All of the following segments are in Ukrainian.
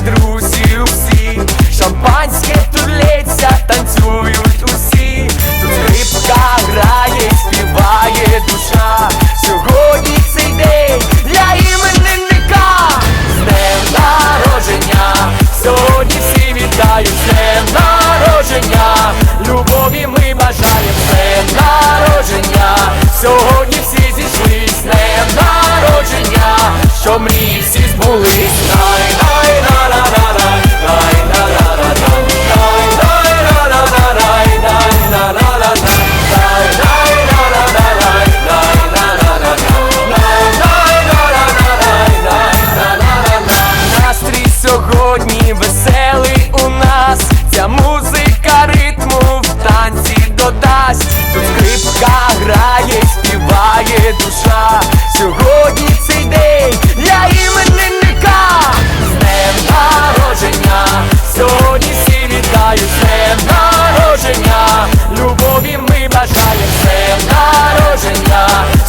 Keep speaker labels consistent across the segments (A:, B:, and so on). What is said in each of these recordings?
A: для друзів всі, шампанське тут танцюють усі, тут скрипка грає, співає душа. Сьогодні цей день для іменника, з днем народження, сьогодні всі вітають, з днем народження, любові.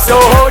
A: so